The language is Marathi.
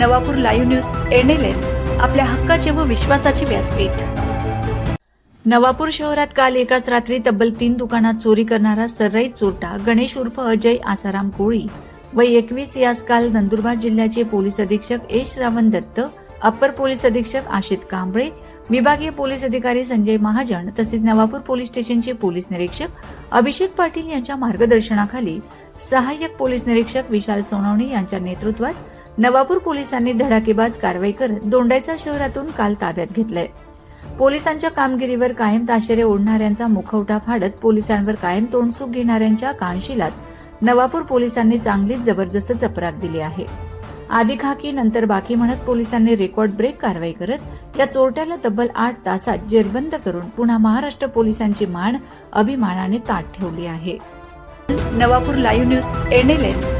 नवापूर लाईव्ह न्यूज एनएलएन आपल्या हक्काचे व विश्वासाचे व्यासपीठ. नवापूर शहरात काल एकाच रात्री तब्बल तीन दुकानात चोरी करणारा सर्राई चोरटा गणेश उर्फ अजय आसाराम कोळी व एकवीस यास काल नंदुरबार जिल्ह्याचे पोलीस अधीक्षक A Ravan Dutt upper police अधीक्षक आशित कांबळे विभागीय पोलीस अधिकारी संजय महाजन तसेच नवापूर पोलीस स्टेशनचे पोलीस निरीक्षक अभिषेक पाटील यांच्या मार्गदर्शनाखाली सहाय्यक पोलीस निरीक्षक विशाल सोनवणे यांच्या नेतृत्वात नवापूर पोलिसांनी धडाकेबाज कारवाई करत दोंडायचा शहरातून काल ताब्यात घेतलंय. पोलिसांच्या कामगिरीवर कायम ताशेरे ओढणाऱ्यांचा मुखवटा फाडत पोलिसांवर कायम तोंडसूक घेणाऱ्यांच्या कानशिलात नवापूर पोलिसांनी चांगलीच जबरदस्त चपराक दिली आहे. आधी खाकी नंतर बाकी म्हणत पोलिसांनी रेकॉर्ड ब्रेक कारवाई करत या चोरट्याला तब्बल आठ तासात जेरबंद करून पुन्हा महाराष्ट्र पोलिसांची मान अभिमानाने ताट ठेवली आहे. Navapur live news एनएलएन